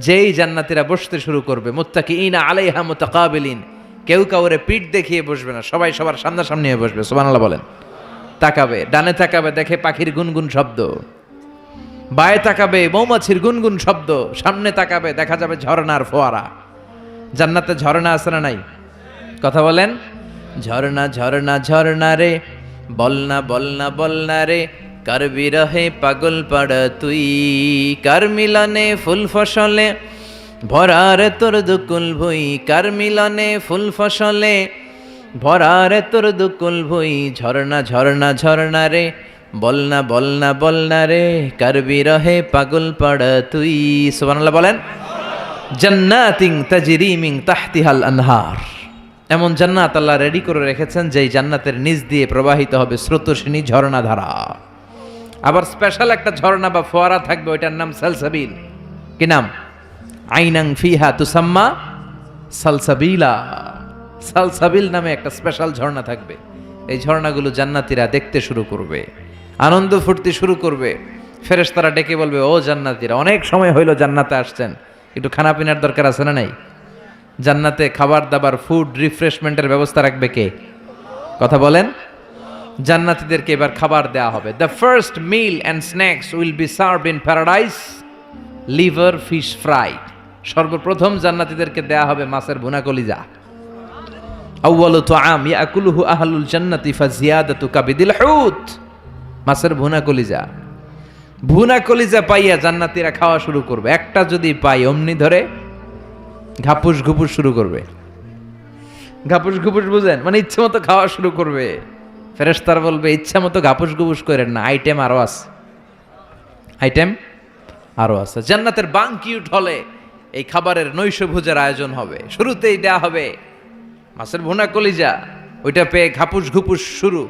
যেই জান্নাতীরা বসতে শুরু করবে মুত্তাকি ইনা আলাইহা মুতাকাবিলিন। কেউ কাউরে পিঠ দেখিয়ে বসবে না, সবাই সবার সামনাসামনি হয়ে বসবে, সুবহানাল্লাহ বলেন। তাকাবে, ডানে তাকাবে, দেখে পাখির গুনগুন শব্দ। বায়ে তাকাবে, মৌমাছির গুনগুন শব্দ। সামনে তাকাবে, দেখা যাবে ঝর্ণার ফোয়ারা। জান্নাতে ঝর্ণা আছে না নাই? কথা বলেন। ঝর্ণা ঝর্ণা ঝর্ণা রে বলনা বলনা বলনা রে। কার বিরহে পাগল পাড়া তুই। কার মিলনে ফুল ফসলে, ভরারে তোর দুকুল ভুই। কার মিলনে ফুল ফসলে, ভরারে তোর দুকুল ভুই। ঝর্ণা ঝর্ণা ঝর্ণা রে, বলনা বলনা বলনা রে কার বিরহে পাগল পাড়া তুই। সুবহানাল্লাহ বলেন, জান্নাতিং তাজরি মিং তাহতিহাল আনহার। এমন জান্নাত আল্লাহ রেডি করে রেখেছেন, যেই জান্নাতের নিচ দিয়ে প্রবাহিত হবে স্রোতস্বিনী ঝর্ণা ধারা আবার স্পেশাল একটা ঝর্ণা বা ফোয়ারা থাকবে, ওইটার নাম সালসাবিল। কি নাম? আইনাং ফিহা তুসাম্মা সালসাবিলা। সালসাবিল নামে একটা স্পেশাল ঝর্ণা থাকবে। এই ঝর্ণাগুলো জান্নাতীরা দেখতে শুরু করবে, আনন্দ ফুর্তি শুরু করবে। ফেরেশতারা ডেকে বলবে, ও জান্নাতীরা, অনেক সময় হইল জান্নাতে আসছেন। একটু খানা পিনার দরকার আছে না নাই? জান্নাতে খাবার দাবার ফুড রিফ্রেশমেন্টের ব্যবস্থা রাখবে কে? কথা বলেন। জান্নাতীদেরকে এবার খাবার দেওয়া হবে। The first meal and snacks will be serve in paradise liver fish fry সর্বপ্রথম জান্নাতীদেরকে দেয়া হবে মাছের ভুনা কলিজা আউয়ালু তুআম ইয়াকুলুহু আহলুল জান্নাতি ফাজিয়াদাতু কাবিদিল হুত। মাছের ভুনা কলিজা ভুনা কলিজা পাইয়া জান্নাতীরা খাওয়া শুরু করবে। একটা যদি পাই অমনি ধরে ঘাপুস ঘুপুস শুরু করবে। ঘাপুস ঘুপুস বুঝেন? মানে ইচ্ছে মতো খাওয়া শুরু করবে। ফেরেশতার বলবে, ইচ্ছা মতো ঘাপুস ঘুপুস করেন না আইটেম আরও আছে। আইটেম আরও আছে। জান্নাতের বাংকিউট হলে এই খাবারের নৈশভোজের আয়োজন হবে। শুরুতেই দেয়া হবে মাছের ভুনা কলিজা। ওইটা পেয়ে ঘাপুস ঘুপুস শুরু।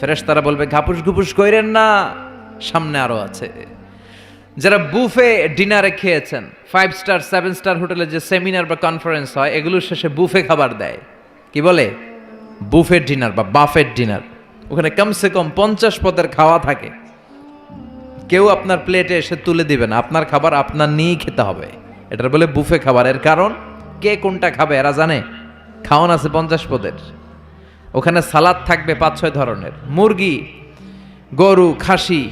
ফেরেশতারা বলবে, ঘাপুস ঘুপুস কইরেন না। সামনে আরও আছে। যারা বুফে ডিনারে খেয়েছেন ফাইভ স্টার সেভেন স্টার হোটেলে যে সেমিনার বা কনফারেন্স হয়, এগুলোর শেষে বুফে খাবার দেয়। কি বলে? বুফের ডিনার বা বাফের ডিনার। ওখানে কমসে কম পঞ্চাশ পদের খাওয়া থাকে। কেউ আপনার প্লেটে এসে তুলে দিবে না। আপনার খাবার আপনার নিয়েই খেতে হবে। এটার বলে বুফে খাবার। এর কারণ, কে কোনটা খাবে এরা জানে? খাওয়ান আছে পঞ্চাশ পদের। ওখানে সালাদ থাকবে পাঁচ, ছয় ধরনের। মুরগি, গরু, খাসি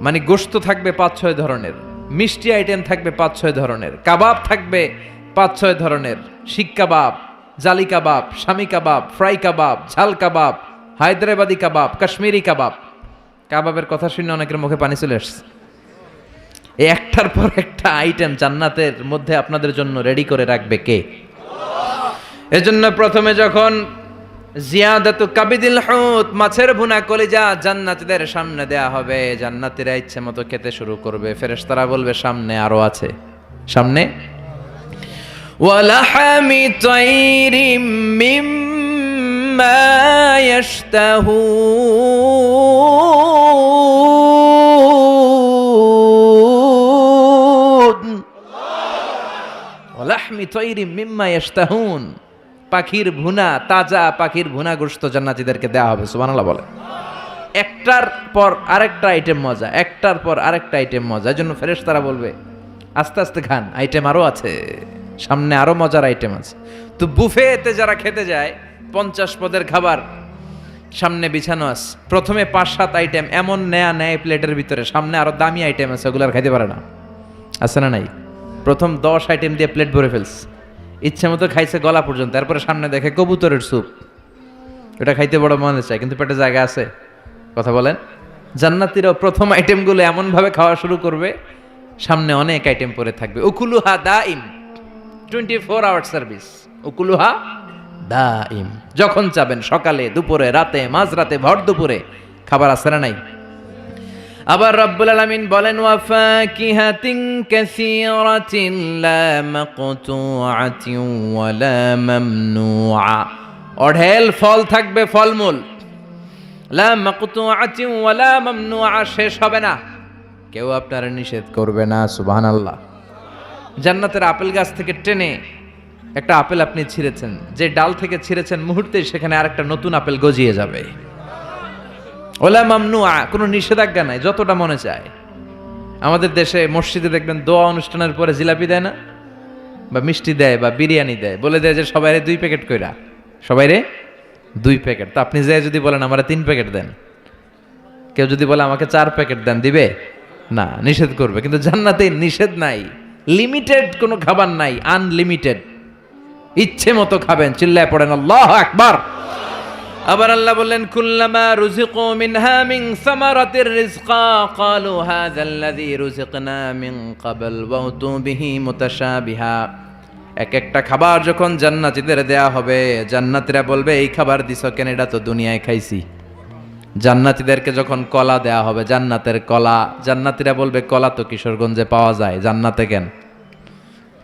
মানে গোস্ত থাকবে পাঁচ, ছয় ধরনের। মিষ্টি আইটেম থাকবে পাঁচ, ছয় ধরনের। কাবাব থাকবে পাঁচ, ছয় ধরনের। শিক কাবাব, জালি কাবাব স্বামী কাবাব, ফ্রাই কাবাব, ঝাল কাবাব হায়দ্রাবাদি কাবাব, কাশ্মীরি কাবাব। কাবাবের কথা শুনে অনেকের মুখে পানি চলে আসছে। এই একটার পর একটা আইটেম জান্নাতের মধ্যে আপনাদের জন্য রেডি করে রাখবে কে? এজন্য প্রথমে যখন জিয়াদাতু কাবিদিল হুত, মাছের ভুনা কলিজা জান্নাতীদের সামনে দেয়া হবে, জান্নাতীরা ইচ্ছে মতো খেতে শুরু করবে। ফেরেশতারা বলবে, সামনে আরও আছে। সামনে? ওয়ালাহামি তাইরিম মিম্মা ইয়াশতাহুন ওয়ালাহমি তৈরি মিম্মা ইয়াশতাহুন পাখির ভুনা, তাজা পাখির ভুনা গোশত জান্নাতীদেরকে দেওয়া হবে, সুবহানাল্লাহ বলে একটার পর আরেকটা আইটেম মজা, একটার পর আরেকটা আইটেম মজা জন্য ফেরেশতারা বলবে, আস্তে আস্তে খান আইটেম আরও আছে, সামনে আরও মজার আইটেম আছে। তো বুফেতে যারা খেতে যায় পঞ্চাশ পদের খাবার সামনে বিছানো আছে। প্রথমে পাঁচ, সাত আইটেম এমন নেয়া নেয় প্লেটের ভিতরে। সামনে আরও দামি আইটেম আছে, ওগুলো আর খাইতে পারে না। আছে না নাই? প্রথম দশ আইটেম দিয়ে প্লেট ভরে ফেলস ইচ্ছে মতো খাইছে গলা পর্যন্ত। তারপরে সামনে দেখে কবুতরের স্যুপ এটা খাইতে বড় মনে চায়, কিন্তু পেটে জায়গা আছে। কথা বলেন। জান্নাতিরাও প্রথম আইটেমগুলো এমনভাবে খাওয়া শুরু করবে, সামনে অনেক আইটেম পরে থাকবে। উকুলুহা দা ইম টোয়েন্টি ফোর আওয়ার সার্ভিস উকুলুহা দা ইম যখন চাবেন সকালে, দুপুরে, রাতে, মাঝরাতে, ভর দুপুরে, খাবার আছে না নাই? আবার রব্বুল আলামিন বলেন ওয়াফাকিহাতিন কাসীরাতিন লা মাকতুআতিন ওয়ালা মামনুআ। অঢেল ফল থাকবে ফলমূল। লা মাকতুআতিন ওয়ালা মামনুআ, শেষ হবে না। কেউ আপনারা নিষেধ করবে না, সুবহানাল্লাহ। জান্নাতের আপেল গাছ থেকে টেনে একটা আপেল আপনি ছিঁড়েছেন। যে ডাল থেকে ছিঁড়েছেন মুহূর্তে সেখানে আর একটা নতুন আপেল গজিয়ে যাবে। ওলা মামনুয়া, কোনো নিষেধাজ্ঞা নাই, যতটা মনে চায়। আমাদের দেশে মসজিদে দেখবেন দোয়া অনুষ্ঠানের পরে জিলাপি দেয় না? বা মিষ্টি দেয়, বা বিরিয়ানি দেয়। বলে দেয় যে সবাইরে দুই প্যাকেট কইরা। সবাইরে দুই প্যাকেট। তো আপনি যে যদি বলেন, আমার তিন প্যাকেট দেন। কেউ যদি বলে, আমাকে চার প্যাকেট দেন। দিবে? না, নিষেধ করবে। কিন্তু জান্নাতে নিষেধ নাই। লিমিটেড কোনো খাবার নাই, আনলিমিটেড। ইচ্ছে মতো খাবেন, চিল্লায় পড়েন, আল্লাহ একবার আবার আল্লাহ বললেন, কুল্লামা রুজিকু মিনহা মিন সামারাতির রিজকা। ক্বালু হাযাল্লাযী রুজিকনা মিন ক্বাবল ওয়া উতু বিহি মুতাশাবিহা। এক একটা খাবার যখন জান্নাতীদের দেয়া হবে, জান্নাতীরা বলবে, এই খাবার দিছ কেন? এটা তো দুনিয়ায় খাইছি। জান্নাতীদেরকে যখন কলা দেয়া হবে, জান্নাতের কলা, জান্নাতীরা বলবে, কলা তো কিশোরগঞ্জে পাওয়া যায়, জান্নাতে কেন?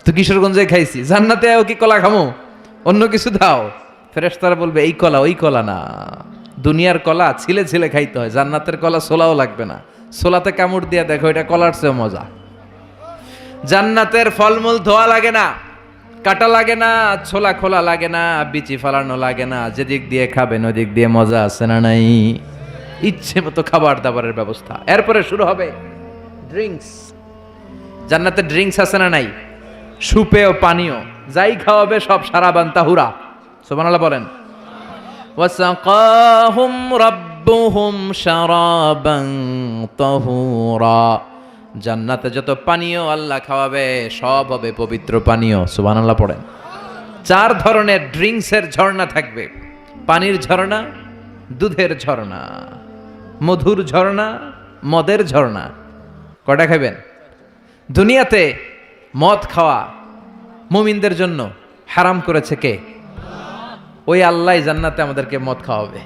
তো কিশোরগঞ্জে খাইছি। জান্নাতে ও কি কলা খামো? অন্য কিছু দাও। ফেরেশতারা বলবে, এই কলা, ওই কলা না। দুনিয়ার কলা ছিলে ছিলে খাইতে হয়। জান্নাতের কলা সোলাও লাগবে না। সোলাতে কামড় দিয়া দেখো, এটা কলার চেয়ে মজা। জান্নাতের ফলমূল ধোয়া লাগে না, কাটা লাগে না, ছোলা খোলা লাগে না, বিচি ফালানো লাগে না। যেদিক দিয়ে খাবেন, ওদিক দিয়ে মজা আছে না নাই? ইচ্ছে মতো খাবার দাবারের ব্যবস্থা। এরপরে শুরু হবে ড্রিঙ্কস জান্নাতে ড্রিঙ্কস আছে না নাই? সুপে ও পানীয়। যাই খাওয়াবে, সব সারাবান তাহুরা। সোমানাল্লাহ বলেন। ওয়াসাকাহুম রাব্বুহুম শারাবান তাহুরা। জান্নাতে যত পানীয় আল্লাহ খাওয়াবে, সব হবে পবিত্র পানীয়। সুবহানাল্লাহ পড়েন। চার ধরনের ড্রিঙ্কসের ঝর্ণা থাকবে। পানির ঝর্ণা, দুধের ঝর্ণা, মধুর ঝর্ণা, মদের ঝর্ণা। কটা খাবেন দুনিয়াতে মদ খাওয়া মুমিনদের জন্য হারাম করেছে কে? ওই আল্লাহ জান্নাতে আমাদেরকে মদ খাওয়াবে।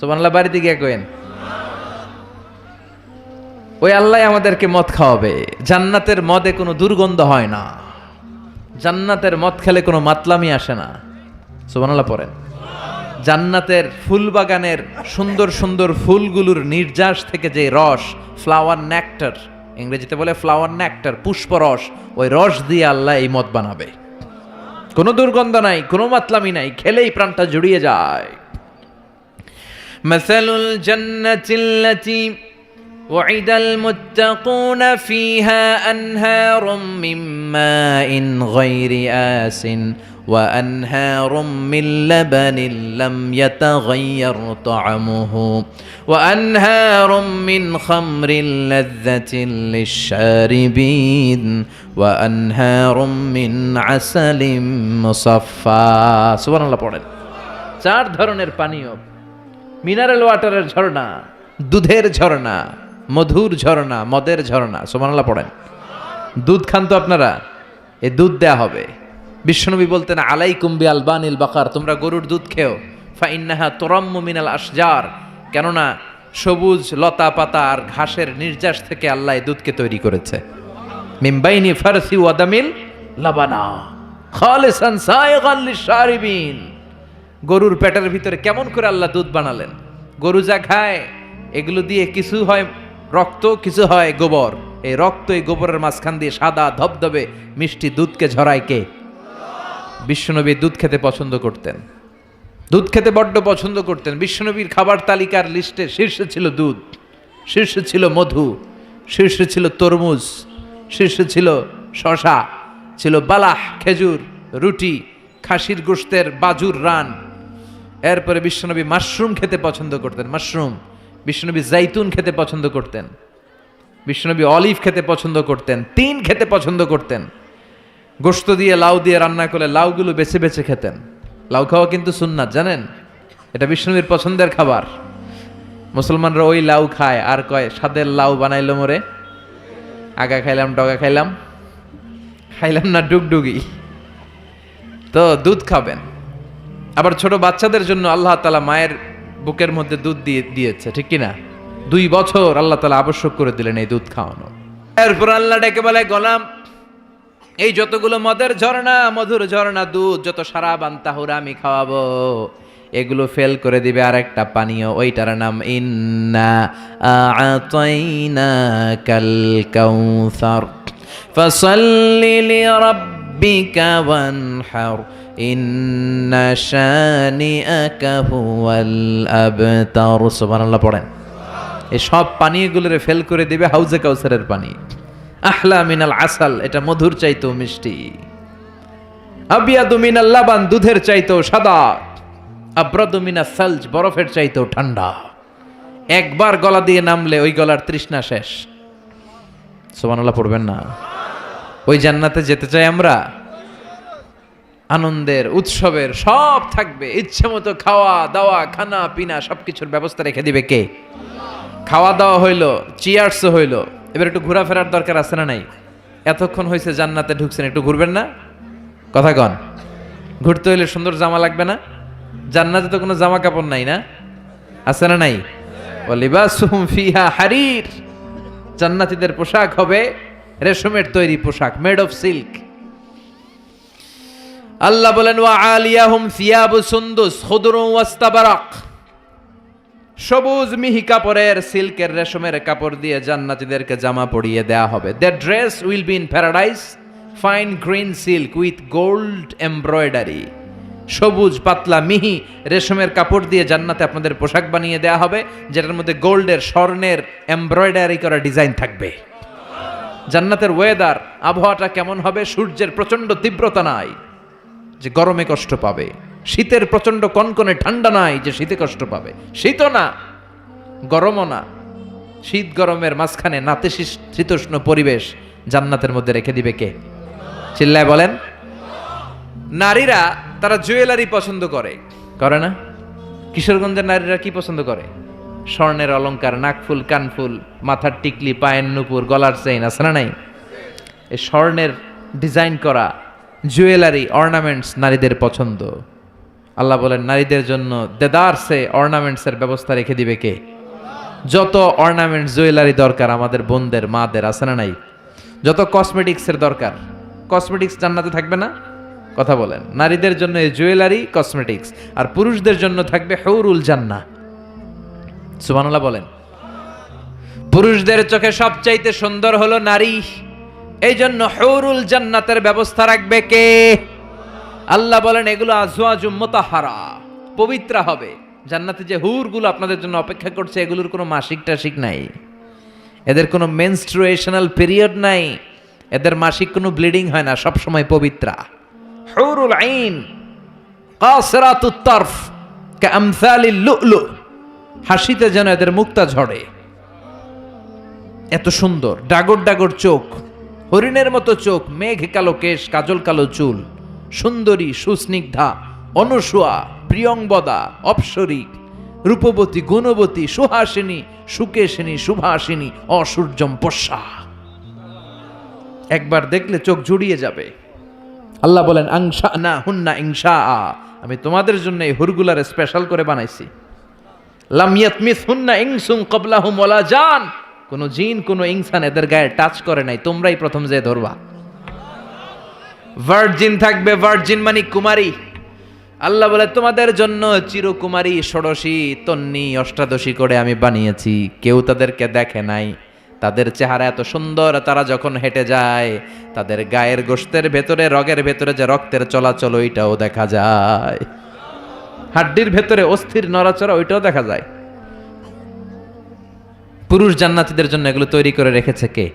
সুবহানাল্লাহ, বাড়িতে গিয়ে কোয়েন ওই আল্লাহ আমাদেরকে মদ খাওয়াবে। জান্নাতের মদে কোনো দুর্গন্ধ হয় না। জান্নাতের মদ খেলে কোনো মাতলামি আসে না। সুবহানাল্লাহ, পড়েন। জান্নাতের ফুল বাগানের সুন্দর সুন্দর ফুলগুলোর নির্যাস থেকে যে রস ফ্লাওয়ার নেকটার ইংরেজিতে বলে ফ্লাওয়ার নেকটার পুষ্পরস ওই রস দিয়ে আল্লাহ এই মদ বানাবে কোনো দুর্গন্ধ নাই কোনো মাতলামি নাই খেলেই প্রাণটা জুড়িয়ে যায় مثل الجنة التي وعد المتقون فيها أنهار من ماء غير آس وأنهار من لبن لم يتغير طعمه وأنهار من خمر لذة للشاربين وأنهار من عسل مصفى سبحان الله পড়েন চার ধরনের পানীয় মিনারেল ওয়াটারের ঝর্ণা দুধের ঝর্ণা মধুর ঝর্ণা মদের ঝর্ণা সোমানাল্লাহ পড়েন দুধ খান তো আপনারা এ দুধ দেয়া হবে বিশ্বনবী বলতেন আলাই কুম্বি আলবানিল বাকার, তোমরা গরুর দুধ খেও। ফাইন্নাহা তোরাম্মু মিনাল আসজার কেননা, সবুজ লতা পাতা আর ঘাসের নির্যাস থেকে আল্লাহ দুধকে তৈরি করেছে। মিম্বাইনি ফারসি ওয়াদামিল লাবানা। খালিসান সায়গান গরুর পেটের ভিতরে কেমন করে আল্লাহ দুধ বানালেন? গরু যা খায়, এগুলো দিয়ে কিছু হয় রক্ত, কিছু হয় গোবর। এই রক্ত এই গোবরের মাঝখান দিয়ে সাদা ধবধবে মিষ্টি দুধকে ঝরায় কে? বিশ্বনবী দুধ খেতে পছন্দ করতেন। দুধ খেতে বড্ড পছন্দ করতেন। বিশ্বনবীর খাবার তালিকার লিস্টে শীর্ষে ছিল দুধ, শীর্ষে ছিল মধু, শীর্ষে ছিল তরমুজ, শীর্ষে ছিল শশা ছিল বালাহ, খেজুর, রুটি, খাসির গোস্তের বাজুর রান। এরপরে বিশ্বনবী মাশরুম খেতে পছন্দ করতেন, মাশরুম। বিশ্বনবী জাইতুন খেতে পছন্দ করতেন। বিশ্বনবী অলিভ খেতে পছন্দ করতেন, তিন খেতে পছন্দ করতেন। গোস্ত দিয়ে লাউ দিয়ে রান্না করলে লাউগুলো বেছে বেছে খেতেন। লাউ খাওয়া কিন্তু সুন্নাত, জানেন? এটা বিষ্ণুবীর পছন্দের খাবার। মুসলমানরা ওই লাউ খায়, আর কয়, স্বাদের লাউ বানাইলো মোরে? আগা খাইলাম, ডগা খাইলাম? খাইলাম না ডুগডুগি? তো দুধ খাবেন। আবার ছোট বাচ্চাদের জন্য আল্লাহ তালা মায়ের বুকের মধ্যে দুধ দিয়ে দিয়েছে, ঠিক কি না দুই বছর আল্লাহ তালা আবশ্যক করে দিলেন এই দুধ খাওয়ানো। এরপর আল্লাহ ডেকে বলে, গলাম এই যতগুলো মদের ঝর্ণা, মধুর ঝর্ণা, দুধ, যত সারা বান্তাহুরা আমি খাওয়াবো, এগুলো ফেল করে দিবে আর একটা পানীয়, ওইটার নাম ইন্না আতাইনা কাল কাউসার। ফসল্লি লিরাব্বিকা ওয়ানহার, ইন্না শানিআকা হুয়াল আবতার। সুবহানাল্লাহ, পড়েন। এই সব পানীয়গুলোরে ফেল করে দিবে হাউজে কাউসারের পানি। আহলা মিনাল আসাল, এটা মধুর চাইতেও মিষ্টি। আবিয়াদু মিনাল লাবান, দুধের চাইতেও সাদা। আব্রাদু মিনা সালজ, বরফের চাইতেও ঠান্ডা। একবার গলা দিয়ে নামলে ওই গলার তৃষ্ণা শেষ। সোমানুল্লাহ পড়বেন না। ওই জান্নাতে যেতে চাই আমরা। আনন্দের, উৎসবের, সব থাকবে। ইচ্ছে মতো খাওয়া, দাওয়া, খানা, পিনা, সবকিছুর ব্যবস্থা রেখে দিবে কে? খাওয়া দাওয়া হইল চিয়ার্সও হইল। এবার একটু ঘোরাফেরার দরকার আছে না নাই? এতক্ষণ হয়েছে জান্নাতে ঢুকছেন, একটু ঘুরবেন না? কথা কন। ঘুরতে হইলে সুন্দর জামা লাগবে না? জান্নাতে তো কোনো জামা কাপড় নাই না? আছে না নাই? লিবাসুহুম ফিহা হারির। জান্নাতীদের পোশাক হবে রেশমের তৈরি পোশাক মেড অফ সিল্ক আল্লাহ বলেন, ওয়া আলিয়াহুম সিয়াবু সুন্দুস খুদরু ওয়াস্তাবারাক। সবুজ মিহি কাপড়ের সিল্কের রেশমের কাপড় দিয়ে জান্নাতীদেরকে জামা পরিয়ে দেয়া হবে। The dress will be in paradise fine green silk with gold embroidery সবুজ পাতলা মিহি রেশমের কাপড় দিয়ে জান্নাতে আপনাদের পোশাক বানিয়ে দেয়া হবে, যেটার মধ্যে গোল্ডের, স্বর্ণের এমব্রয়ডারি করা ডিজাইন থাকবে। জান্নাতের ওয়েদার আবহাওয়াটা কেমন হবে? সূর্যের প্রচণ্ড তীব্রতা নাই, যে গরমে কষ্ট পাবে। শীতের প্রচণ্ড কনকনে ঠান্ডা নাই যে শীতে কষ্ট পাবে। শীতও না, গরমও না। শীত গরমের মাঝখানে নাতে শীতোষ্ণ পরিবেশ জান্নাতের মধ্যে রেখে দিবে কে? চিল্লায় বলেন। নারীরা, তারা জুয়েলারি পছন্দ করে। করে না? কিশোরগঞ্জের নারীরা কি পছন্দ করে? স্বর্ণের অলংকার, নাকফুল, কানফুল, মাথার টিকলি, পায়ের নুপুর, গলার চেইন, আছে না নাই? এই স্বর্ণের ডিজাইন করা জুয়েলারি, অর্নামেন্টস নারীদের পছন্দ। আল্লাহ বলেন, নারীদের জন্য দেদারসে অর্নামেন্টসের ব্যবস্থা রেখে দিবে কে? যত অর্নামেন্টস জুয়েলারি দরকার আমাদের বোনদের, মাদের, আছে না নাই? যত কসমেটিক্সের দরকার, কসমেটিক্স জান্নাতে থাকবে না? কথা বলেন, নারীদের জন্য এই জুয়েলারি, কসমেটিক্স, আর পুরুষদের জন্য থাকবে হৌরুল জান্না সুবহানাল্লাহ বলেন, পুরুষদের চোখে সবচাইতে সুন্দর হলো নারী এই জন্য হৌরুল জান্নাতের ব্যবস্থা রাখবে কে? আল্লাহ বলেন, এগুলো আজওয়াজু মোতাহারা, পবিত্র হবে। জান্নাতে যে হুরগুলো আপনাদের জন্য অপেক্ষা করছে, এগুলোর কোনো মাসিক টাসিক নাই। এদের কোনো মেনস্ট্রুয়েশনাল পিরিয়ড নাই। এদের মাসিক কোনো ব্লিডিং হয় না সব সময় পবিত্রা। হুরুল আইন, কাসরাতুত তরফ কামসালিল লুলু, হাসিতে যেন এদের মুক্তা ঝরে। এত সুন্দর, ডাগর ডাগর চোখ, হরিণের মতো চোখ, মেঘ কালো কেশ, কাজল কালো চুল। সুন্দরী, সুস্নিগ্ধা, অনুসুয়া প্রিয়ংবদা অপসরী রূপবতী, গুণবতী, সুহাসিনী, সুকেশিনী শুভাসিনী অসূর্যম পশা একবার দেখলে চোখ জুড়িয়ে যাবে। আল্লাহ বলেন আংসা না হুন্না ইংসা আ আমি তোমাদের জন্য এই হুরগুলার স্পেশাল করে বানাইছি। লামিয়াত মিস হুন্না ইংসুম কবলাহুম ওলা জান। কোন জিন, কোন ইনসান এদের গায়ে টাচ করে নাই। তোমরাই প্রথম যে ধরবা। ভার্জিন থাকবে ভার্জিন মানে কুমারী। আল্লাহ বলে, তোমাদের জন্য চিরকুমারী ষোড়শী তন্নি অষ্টাদশী করে আমি বানিয়েছি। কেউ তাদেরকে দেখে নাই। তাদের চেহারা এত সুন্দর, তারা যখন হেঁটে যায়, তাদের গায়ের গোস্তের ভেতরে, রগের ভেতরে যে রক্তের চলাচল, ওইটাও দেখা যায়। হাড্ডির ভেতরে অস্থির নড়াচড়া, ওইটাও দেখা যায়। পুরুষ জান্নাতীদের জন্য এগুলো তৈরি করে রেখেছে কে?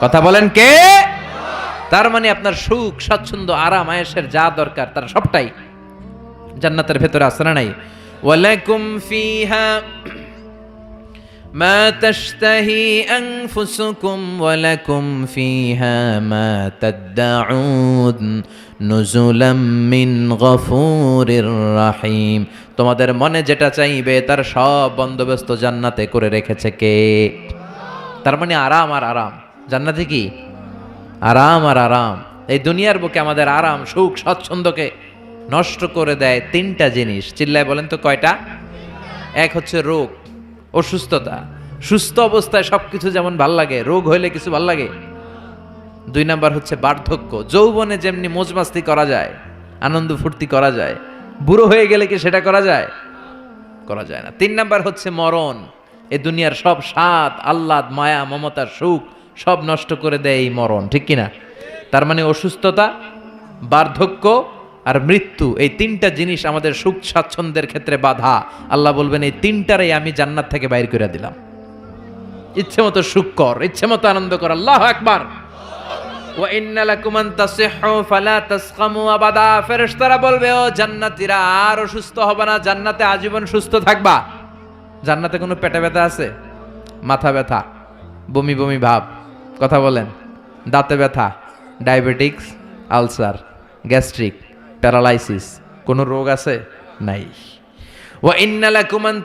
কথা বলেন কে? তার মানে আপনার সুখ স্বাচ্ছন্দ্য আরাম আয়েসের যা দরকার তার সবটাই জান্নাতের ভেতরে আছে না নাই ওয়ালাকুম ফিহা ما تشتهي أنفسكم ولكم فيها ما تدعون نزلا من غفور رحيم তোমাদের মনে যেটা চাইবে তার সব বন্দোবস্ত জান্নাতে করে রেখেছে কে তার মানে আরাম আর আরাম জান্নাতে কি আরাম আর আরাম। এই দুনিয়ার বুকে আমাদের আরাম, সুখ স্বচ্ছন্দকে নষ্ট করে দেয় তিনটা জিনিস। চিল্লায় বলেন তো কয়টা? এক হচ্ছে রোগ, অসুস্থতা। সুস্থ অবস্থায় সবকিছু যেমন ভালো লাগে, রোগ হইলে কিছু ভালো লাগে। দুই নাম্বার হচ্ছে বার্ধক্য, যৌবনে যেমনি মোজমাস্তি করা যায়, আনন্দ ফুর্তি করা যায়, বুড়ো হয়ে গেলে কি সেটা করা যায়? করা যায় না। তিন নাম্বার হচ্ছে মরণ, এ দুনিয়ার সব স্বাদ, আহ্লাদ, মায়া, মমতার সুখ সব নষ্ট করে দেয় এই মরণ, ঠিক কিনা? তার মানে অসুস্থতা, বার্ধক্য আর মৃত্যু, এই তিনটা জিনিস আমাদের সুখ স্বাচ্ছন্দ্যের ক্ষেত্রে বাধা। আল্লাহ বলবেন, এই তিনটারই আমি জান্নাত থেকে বাইর করে দিলাম। ইচ্ছে মতো সুখ কর, ইচ্ছে মতো আনন্দ কর, আল্লাহ একবার বলবে, ও জান্নাতীরা, আর অসুস্থ হবে না, জান্নাতে আজীবন সুস্থ থাকবা। জান্নাতে কোনো পেটে ব্যথা আছে? মাথা ব্যথা, বমি বমি ভাব। কথা বলেন। দাঁতে ব্যথা, ডায়াবেটিক্স, আলসার, গ্যাস্ট্রিক, প্যারালাইসিস, কোনো রোগ আছে? নাই। ওয়া ইন্না লাকুম আন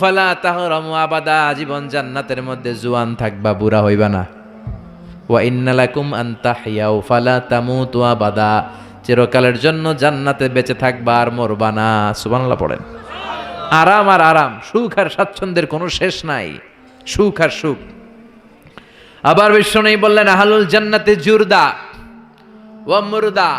ফালা তাহরামু আবাদা, জীবন জান্নাতের মধ্যে জুয়ান থাকবা, বুড়া হইবা না। ওয়া ইন্না লাকুম আন তাহইয়াউ, ফালা তামুতু আবাদা, চিরকালের জন্য জান্নাতে বেঁচে থাকবা আর মরবা না। সুবহানাল্লাহ পড়েন। আরাম আর আরাম, সুখ আর স্বাচ্ছন্দ্যের কোনো শেষ নাই। সুখ আর সুখ। আবার বিশ্ব নেই বললেন, আহালুল জান্নাতে জুরদা ও মুরদা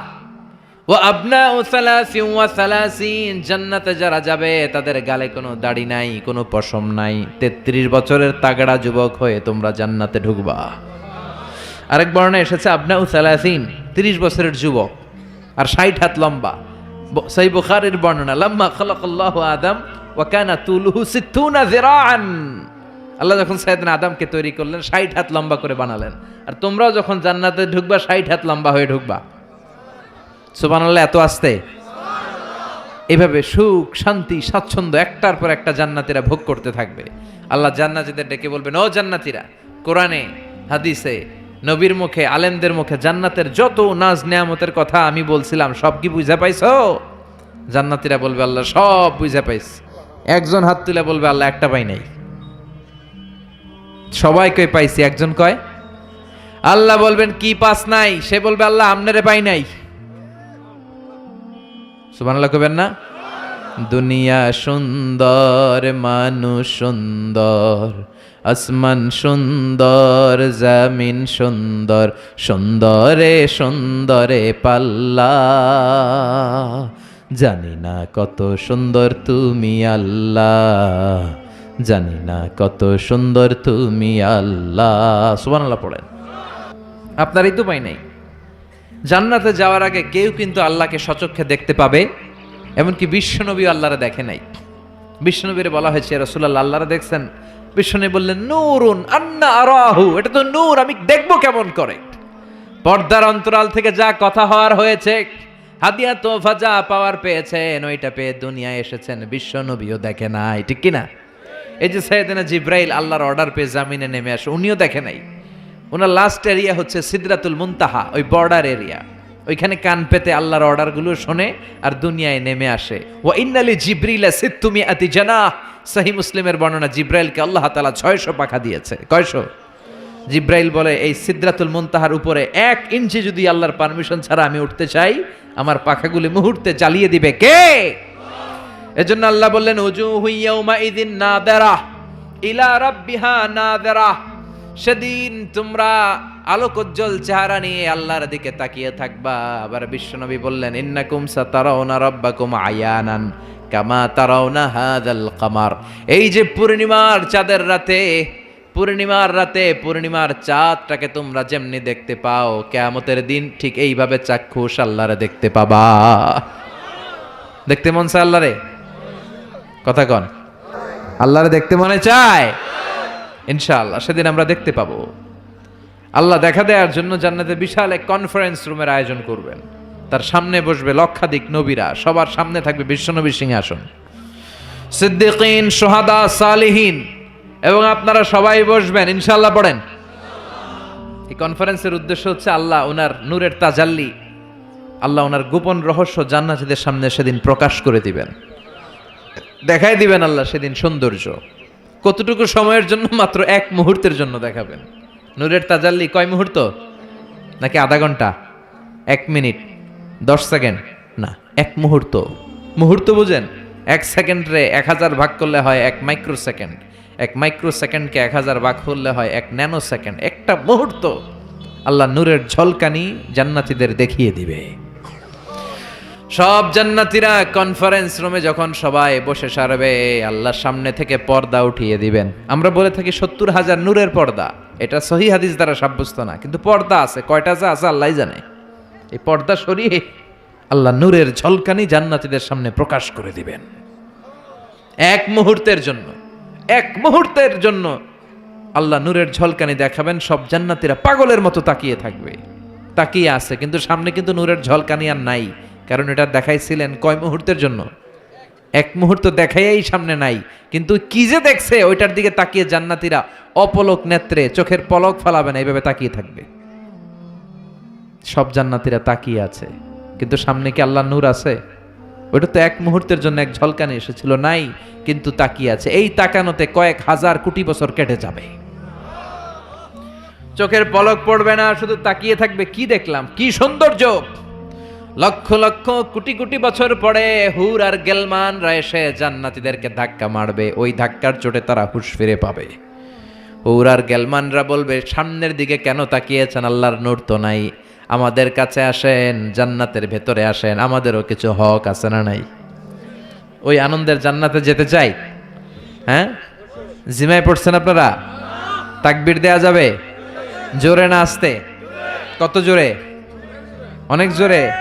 ও আবনা ও সালাসি ওয়া সালাসিন। জান্নাতে যারা যাবে, তাদের গালে কোনো দাড়ি নাই, কোনো পশম নাই। তেত্রিশ বছরের তাগড়া যুবক হয়ে তোমরা জান্নাতে ঢুকবা। আরেক বর্ণে এসেছে আবনা ও সালাসিন, তিরিশ বছরের যুবক আর ষাট হাত লম্বা। সেই বুখারের বর্ণনা লম্বা খালাকাল্লাহু আদম ওয়া কানা তুলুহু সিত্তুনা যিরাআন। আল্লাহ যখন সাইয়েদনা আদামকে তৈরি করলেন, ষাট হাত লম্বা করে বানালেন। আর তোমরাও যখন জান্নাতে ঢুকবা, ষাট হাত লম্বা হয়ে ঢুকবা। সুবহানাল্লাহ, এত আসতে? এভাবে সুখ, শান্তি, স্বাচ্ছন্দ্য, একটার পর একটা জান্নাতিরা ভোগ করতে থাকবে। আল্লাহ জান্নাতিদের ডেকে বলবেন, ও জান্নাতিরা, কোরআনে, হাদিসে, নবীর মুখে, আলেমদের মুখে জান্নাতের যত নাজ নেয়ামতের কথা আমি বলছিলাম, সব কি বুঝা পাইছো? জান্নাতিরা বলবে, আল্লাহ, সব বুঝা পাইছ। একজন হাত তুলে বলবে, আল্লাহ, একটা পাই নাই। সবাই কই পাইছি? একজন কয়? আল্লাহ বলবেন, কি পাস নাই? সে বলবে, আল্লাহ, আমনেরে পাই নাই। সুবহানাল্লাহ কবেন না? দুনিয়া সুন্দর, মানুষ সুন্দর, আসমান সুন্দর, জামিন সুন্দর, সুন্দরে সুন্দরে পাল্লা। জানি না কত সুন্দর তুমি আল্লাহ। জানি না কত সুন্দর তুমি আল্লাহ। সুবহানাল্লাহ পড়েন। আপনারই তো পাই নাই। জান্নাতে যাওয়ার আগে কেউ কিন্তু আল্লাহকে সচক্ষে দেখতে পাবে, এমনকি বিশ্বনবী আল্লাহরা দেখে নাই। বিশ্বনবীরে বলা হয়েছে রসুল্লাহ আল্লাহরা দেখছেন? বিশ্বনবী বললেন, নূরুন আন্না আরাহু। এটা তো নূর, আমি দেখব কেমন করে। পর্দার অন্তরাল থেকে যা কথা হওয়ার হয়েছে, হাদিয়া তোফা যা পাওয়ার পেয়েছেন, ওইটা পেয়ে দুনিয়ায় এসেছেন, বিশ্বনবীও দেখে নাই। ঠিক কিনা? এই যে সৈয়দিনা জিব্রাইল আল্লাহর অর্ডার পেয়ে জামিনে নেমে আসে, উনিও দেখে নাই। ওনার লাস্ট এরিয়া হচ্ছে সিদরাতুল মুনতাহা, ওই বর্ডার এরিয়া ওইখানে কান পেতে আল্লাহর অর্ডারগুলো শোনে আর দুনিয়ায় নেমে আসে। ও ইন্নালি জিব্রিলা সিত্তুমি আতি জানা। সাহি মুসলিমের বর্ণনা, জিব্রাইলকে আল্লাহ তালা ছয়শো পাখা দিয়েছে। কয়শো? জিব্রাইল বলে, এই সিদ্রাতুল মুনতাহার উপরে এক ইঞ্চি যদি আল্লাহর পারমিশন ছাড়া আমি উঠতে চাই, আমার পাখাগুলি মুহূর্তে জ্বালিয়ে দিবে কে? এজন্য আল্লাহ বললেন উজু হুইয়াউমা ইদিন না দেরা ইলা রাব্বিহা না দেরা সেদিন তোমরা আলোকোজ্জ্বল চেহারা নিয়ে আল্লাহর দিকে তাকিয়ে থাকবা। আবার বিশ্বনবী বললেন, ইন্নাকুম সাতারাউনা রাব্বাকুম আয়ানান কামা তারাউনা হাদাল কামার। এই যে পূর্ণিমার চাঁদের রাতে, পূর্ণিমার রাতে, পূর্ণিমার চাঁদটাকে তোমরা যেমনি দেখতে পাও, কেয়ামতের দিন ঠিক এইভাবে চাক্ষুষ আল্লাহরে দেখতে পাবা। দেখতে মন আল্লাহরে? কথা কন। আল্লাহরে দেখতে মনে চায়? ইনশাআল্লাহ, সেদিন আমরা দেখতে পাবো। আল্লাহ দেখা দেওয়ার জন্য জান্নাতে বিশাল এক কনফারেন্স রুমের আয়োজন করবেন। তার সামনে বসবে লক্ষাধিক নবীরা। সবার সামনে থাকবে বিশ্বনবী সিংহাসন। সিদ্দিকিন, সোহাদা, সালিহীন। এবং আপনারা সবাই বসবেন। ইনশাল্লাহ পড়েন। এই কনফারেন্সের উদ্দেশ্য হচ্ছে আল্লাহ ওনার নূরের তাজাল্লি। আল্লাহ ওনার গোপন রহস্য জান্নাতীদের সামনে সেদিন প্রকাশ করে দিবেন। দেখাই দিবেন আল্লাহ সেদিন সৌন্দর্য। কতটুকু সময়ের জন্য মাত্র এক মুহূর্তের জন্য দেখাবেন? নূরের তাজাল্লি কয় মুহূর্ত? নাকি আধা ঘণ্টা? এক মিনিট? দশ সেকেন্ড? না, এক মুহূর্ত। মুহূর্ত বুঝেন, এক সেকেন্ডে এক হাজার ভাগ করলে হয় এক মাইক্রো সেকেন্ড এক মাইক্রো সেকেন্ডকে এক হাজার ভাগ করলে হয় এক ন্যানো সেকেন্ড একটা মুহূর্ত। আল্লাহ নূরের ঝলকানি জান্নাতিদের দেখিয়ে দিবে। সব জান্নাতীরা কনফারেন্স রুমে যখন সবাই বসে সারবে, আল্লাহর সামনে থেকে পর্দা উঠিয়ে দিবেন। আমরা বলে থাকি সত্তর হাজার নূরের পর্দা। এটা সহি হাদিস দ্বারা সাব্যস্ত না, কিন্তু পর্দা আছে। কয়টা যে আছে, আল্লাহ জানে। এই পর্দা সরিয়ে আল্লাহ নূরের ঝলকানি জান্নাতীদের সামনে প্রকাশ করে দিবেন। এক মুহূর্তের জন্য, এক মুহূর্তের জন্য আল্লাহ নূরের ঝলকানি দেখাবেন, সব জান্নাতীরা পাগলের মতো তাকিয়ে থাকবে। তাকিয়ে আছে, কিন্তু সামনে কিন্তু নূরের ঝলকানি আর নাই। কারণ এটা দেখাইছিলেন কয় মুহূর্তের জন্য? এক মুহূর্ত দেখাইয়াই সামনে নাই, কিন্তু কি যে দেখছে ওইটার দিকে তাকিয়ে জান্নাতীরা অপলক নেত্রে চোখের পলক ফেলাবে না, এইভাবে তাকিয়ে থাকবে। সব জান্নাতীরা তাকিয়ে আছে, কিন্তু সামনে কি আল্লাহ নূর আছে? ওটা তো এক মুহূর্তের জন্য এক ঝলকানি এসেছিল, নাই, কিন্তু তাকিয়ে আছে। এই তাকানোতে কয়েক হাজার কোটি বছর কেটে যাবে। চোখের পলক পড়বে না, শুধু তাকিয়ে থাকবে, কি দেখলাম? কি সৌন্দর্য! লক্ষ লক্ষ কোটি কোটি বছর পরে হুর আর গেলমানরা এসে জান্নাতীদেরকে ধাক্কা মারবে। ওই ধাক্কার চোটে তারা হুশ ফিরে পাবে। হুর আর গেলমানরা বলবে, সামনের দিকে কেন তাকিয়েছেন? আল্লাহর নূর তো নাই। আমাদের কাছে আসেন, জান্নাতের ভেতরে আসেন। আমাদেরও কিছু হক আছে না নাই? ওই আনন্দের জান্নাতে যেতে চাই? হ্যাঁ? জিমায় পড়ছেন আপনারা? তাকবির দেয়া যাবে? জোরে না আসতে? কত জোরে? অনেক জোরে?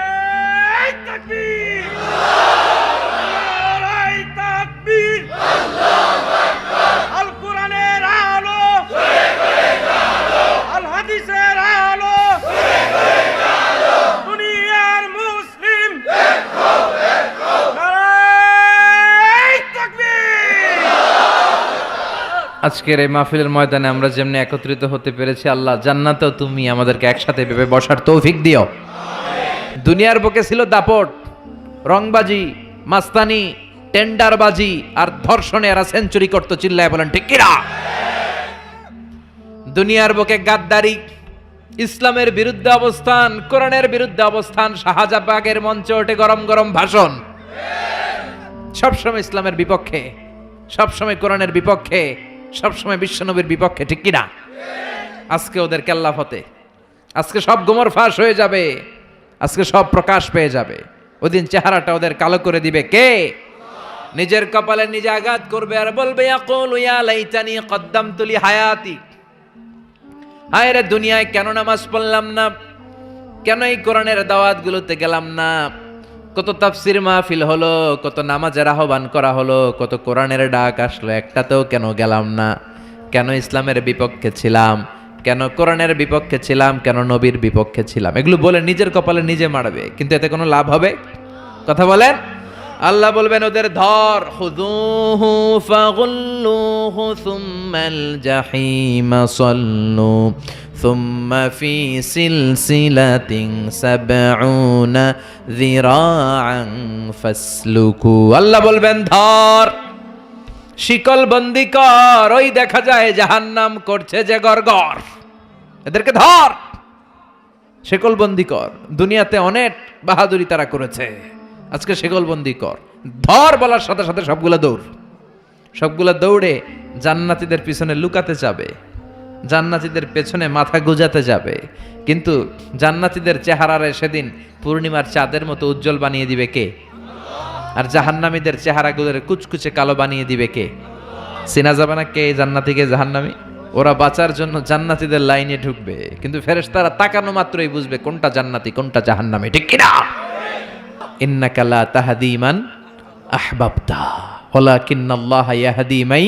আজকের এই মাহফিলের ময়দানে আমরা যেমনি একত্রিত হতে পেরেছি, আল্লাহ জান্নাতেও তুমি আমাদেরকে একসাথে ভেবে বসার তৌফিক দিও। দুনিয়ার বুকে ছিল দাপট, রংবাজি, মাস্তানি, টেন্ডারবাজি আর ধর্ষণে এরা সেঞ্চুরি করতো, চিল্লায় বলেন, ঠিক কিরা দুনিয়ার বুকে গাদ্দারি, ইসলামের বিরুদ্ধে অবস্থান, কোরআনের বিরুদ্ধে অবস্থান, শাহজাবাগের মঞ্চে ওঠে গরম গরম ভাষণ। সবসময় ইসলামের বিপক্ষে, সবসময় কোরআনের বিপক্ষে সবসময় বিশ্বনবীর বিপক্ষে, ঠিক কিনা? আজকে ওদের কেল্লা ফতে। আজকে সব গোমর ফাঁস হয়ে যাবে। আজকে সব প্রকাশ পেয়ে যাবে। ওদিন চেহারাটা ওদের কালো করে দিবে কে? নিজের কপালে নিজে আঘাত করবে আর বলবে, ইয়াকুল ইয়া লাইতানি কদ্দামতু লি হায়াতি হায় রে দুনিয়ায় কেন নামাজ পড়লাম না? কেন এই কোরআনের দাওয়াতগুলোতে গেলাম না? কত তাফসির মাহফিল হলো, কত নামাজের আহ্বান করা হলো, কত কোরআনের ডাক আসলো, একটাতেও কেন গেলাম না? কেন ইসলামের বিপক্ষে ছিলাম? কেন কোরআনের বিপক্ষে ছিলাম? কেন নবীর বিপক্ষে ছিলাম? এগুলো বলে নিজের কপালে নিজে মারবে কিন্তু এতে কোনো লাভ হবে? কথা বলেন? আল্লাহ বলবেন ওদের ধর। খুদুহু ফাগুল্লুহু সুম্মাল জাহিমা সল্লু। সুম্মা ফি সিলসিলাতিন সাবউনা যিরাআন ফাসলুকু। আল্লাহ বলবেন, ধর। শিকল বন্দি কর। ওই দেখা যায় জাহান্নাম করছে যে গরগর এদেরকে ধর। শিকল বন্দি কর। দুনিয়াতে অনেক বাহাদুরি তারা করেছে। আজকে শেকল বন্দি কর। ধর বলার সাথে সাথে সবগুলা দৌড়। সবগুলা দৌড়ে জান্নাতীদের পিছনে লুকাতে যাবে। জান্নাতীদের পেছনে মাথা গুজাতে যাবে। কিন্তু জান্নাতীদের চেহারারে সেদিন পূর্ণিমার চাঁদের মতো উজ্জ্বল বানিয়ে দিবে কে? আর জাহান্নামীদের চেহারাগুলোর কুচকুচে কালো বানিয়ে দিবে কে? চেনা যাবে না কে জান্নাতিকে জাহান্নামী? ওরা বাঁচার জন্য জান্নাতীদের লাইনে ঢুকবে। কিন্তু ফেরেশতারা তাকানো মাত্রই বুঝবে কোনটা জান্নাতি, কোনটা জাহান্নামি। ঠিক কিনা? ইন্নাকা লা তাহদি মান আহবাবতা, ওয়ালাকিন্নাল্লাহ ইয়াহদি মাই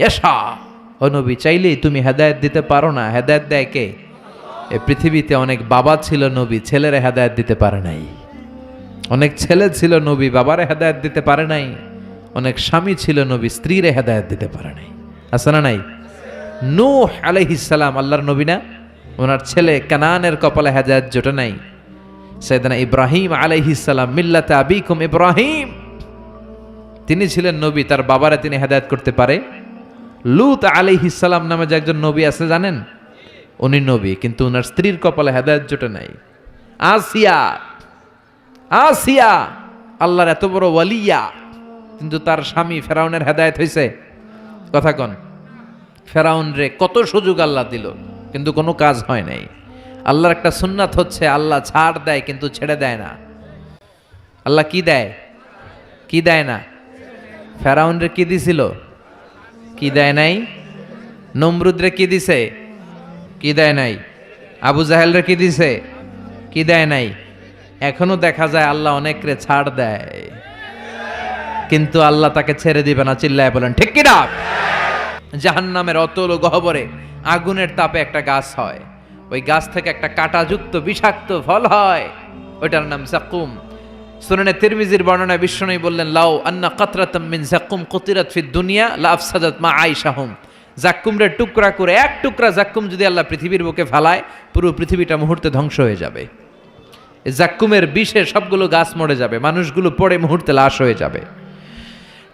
ইয়াশা। ও নবী, চাইলেই তুমি হেদায়েত দিতে পারো না। হেদায়েত দেয় কে? এ পৃথিবীতে অনেক বাবা ছিল নবী, ছেলেরা হেদায়েত দিতে পারে নাই। অনেক ছেলে ছিল নবী, বাবারে হেদায়েত দিতে পারে নাই। অনেক স্বামী ছিল নবী, স্ত্রীরে হেদায়ত দিতে পারে নাই। আছে না নাই? নূহ আলাইহিসসালাম আল্লাহর নবী না? ওনার ছেলে কানানের কপালে হেদায়েত জোটে নাই। সৈয়দনা ইব্রাহিম আলাইহিসসালাম মিল্লাতে আবিকুম ইব্রাহিম। তিনি ছিলেন নবী, তার বাবারে তিনি হেদায়ত করতে পারে। লুত আলাইহিসসালাম নামে যে একজন নবী আছে, জানেন? উনি নবী, কিন্তু ওনার স্ত্রীর কপালে হেদায়েত জোটে নাই। আসিয়া আসিয়া, আল্লাহর এত বড় ওয়ালিয়া, কিন্তু তার স্বামী ফেরাউনের হেদায়েত হয়েছে কথা কন, ফেরাউন রে, কত সুযোগ আল্লাহ দিল, কিন্তু কোনো কাজ হয় নাই। আল্লাহর একটা সুন্নাত হচ্ছে, আল্লাহ ছাড় দেয় কিন্তু ছেড়ে দেয় না। আল্লাহ কি দেয়? কি দেয় না? ফেরাউন রে কি দিছিল? কি দেয় নাই? নমরুদ রে কি দিছে? কি দেয় নাই? আবু জাহেল রে কি দিছে? কি দেয় নাই? এখনও দেখা যায় আল্লাহ অনেকরে ছাড় দেয়। কিন্তু আল্লাহ তাকে ছেড়ে দিবে না, চিল্লায় বলেন, ঠিক কিনা? জাহান্নামের অতল গহবরে আগুনের তাপে একটা গাছ হয়। ওই গাছ থেকে একটা কাঁটাযুক্ত বিষাক্ত ফল হয়, ওইটার নাম জাকুম। সুনানে তিরমিজির বর্ণনায় বিষ্ণু বললেন, লাউ আন্না কাতরাতাম মিন জাকুম কতিরাত ফিদ দুনিয়া, লা আফসাদাত মা আইশাহুম জাক্কুমরে টুকরা করে, এক টুকরা জাক্কুম যদি আল্লাহ পৃথিবীর বুকে ফেলায়, পুরো পৃথিবীটা মুহূর্তে ধ্বংস হয়ে যাবে। জাক্কুমের বিষে সবগুলো গাছ মরে যাবে, মানুষগুলো পড়ে মুহূর্তে লাশ হয়ে যাবে।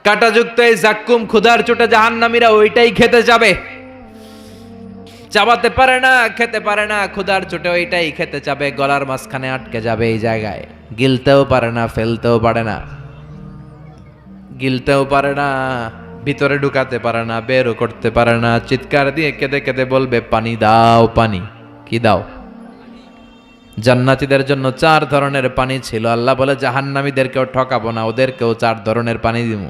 কাটাযুক্ত এই জাক্কুম ক্ষুধার চোটে জাহান্নামীরা ওইটাই খেতে যাবে। চাবাতে পারে না, খেতে পারে না, ক্ষুধার চোটে ওইটাই খেতে চাবে, গলার মাঝখানে আটকে যাবে এই জায়গায়। গিলতেও পারে না, ফেলতেও পারে না। গিলতেও পারে না, ভিতরে ঢুকাতে পারে না, বেরও করতে পারে না, চিৎকার দিয়ে কেঁদে কেঁদে বলবে, পানি দাও, পানি। কি দাও? জান্নাতীদের জন্য চার ধরনের পানি ছিল। আল্লাহ বলে, জাহান্নামীদেরকেও ঠকাবো না, ওদেরকেও চার ধরনের পানি দিব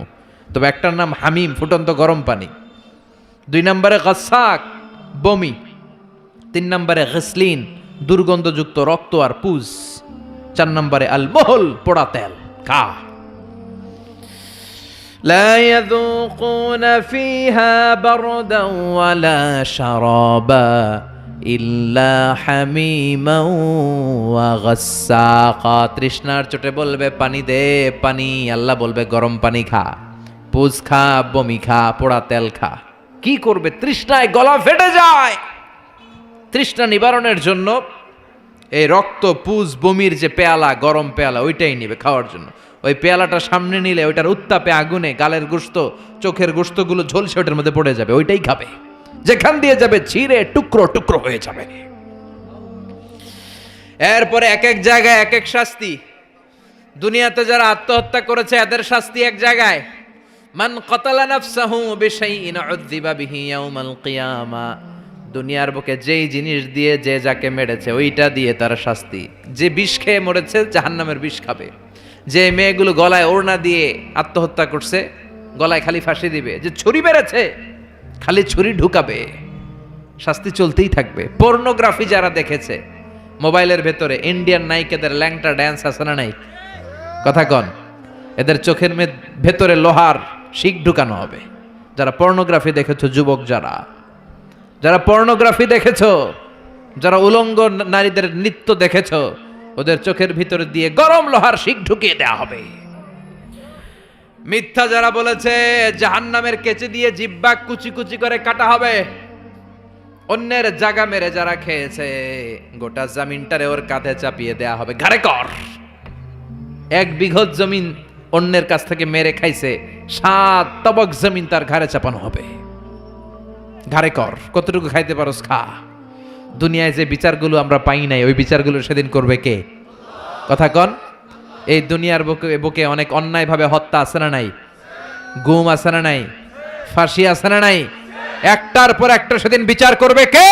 তবে একটার নাম হামিম, ফুটন্ত গরম পানি। দুই নম্বরে গসাক। বমি তিন নম্বরে গসলিন দুর্গন্ধযুক্ত রক্ত আর পুজ চার নম্বরে আল মহল পোড়া তেল খা لا يذوقون فيها بردا ولا شرابا إلا حميما وغساقا তৃষ্ণার চোটে বলবে পানি দে পানি আল্লাহ বলবে গরম পানি খা পুজ খা বমি খা পোড়া তেল খা কি করবে? তৃষ্ণায় গলা ফেটে যায়। তৃষ্ণা নিবারণের জন্য এই রক্ত, পুজ, বমির যে পেয়ালা, গরম পেয়ালা, ওইটাই নিবে খাওয়ার জন্য। ওই পেয়ালাটা সামনে নিলে ওইটার উত্তাপে, আগুনে, গালের গোস্ত চোখের গোস্তগুলো ঝলসে ওটার মধ্যে পড়ে যাবে, ওইটাই খাবে। যেখান দিয়ে যাবে ছিঁড়ে, টুকরো টুকরো হয়ে যাবে। এরপরে এক এক জায়গায় এক এক শাস্তি। দুনিয়াতে যারা আত্মহত্যা করেছে, এদের শাস্তি এক জায়গায়। মান কতালা নাফসাহু বিশাইইন উযযিবা বিহি ইয়াউমাল কিয়ামা। দুনিয়ার বুকে যেই জিনিস দিয়ে যে যাকে মেরেছে, ওইটা দিয়ে তার শাস্তি। যে বিষ খেয়ে মরেছে, জাহান্নামের বিষ খাবে। যে মেয়েগুলো গলায় ওড়না দিয়ে আত্মহত্যা করছে, গলায় খালি ফাঁসি দিবে। যে ছুরি মেরেছে, খালি ছুরি ঢুকাবে। শাস্তি চলতেই থাকবে। পর্নোগ্রাফি যারা দেখেছে, মোবাইলের ভেতরে ইন্ডিয়ান নায়িকাদের ল্যাংটা ড্যান্স আছে না নাই? কথা কন। এদের চোখের ভেতরে লোহার শিক ঢুকানো হবে। যারা পর্নোগ্রাফি দেখেছ, যুবক যারা যারা পর্নোগ্রাফি দেখেছ, যারা উলঙ্গ নারীদের নৃত্য দেখেছ, ওদের চোখের ভিতরে দিয়ে গরম লোহার শিখ ঢুকিয়ে দেওয়া হবে। মিথ্যা যারা বলেছে, জাহান্নামের কেচে দিয়ে জিব্বা কুচি কুচি করে কাটা হবে। অন্যের জায়গা মেরে যারা খেয়েছে, গোটা জামিনটারে ওর কাঁধে চাপিয়ে দেয়া হবে। ঘাড়ে কর। এক বিঘত জমিন অন্যের কাছ থেকে মেরে খাইছে, সাত তবক জমিন তার ঘাড়ে চাপানো হবে। ঘাড়ে কর, কতটুকু খাইতে পারোস খা। দুনিয়ায় যে বিচারগুলো আমরা পাই নাই, ওই বিচারগুলো সেদিন করবে কে? কথা কন, এই দুনিয়ার বুকে বুকে অনেক অন্যায়ভাবে হত্যা আছে না নাই? গুম আছে না নাই? ফাঁসি আছে না নাই? একটার পর একটা সেদিন বিচার করবে কে?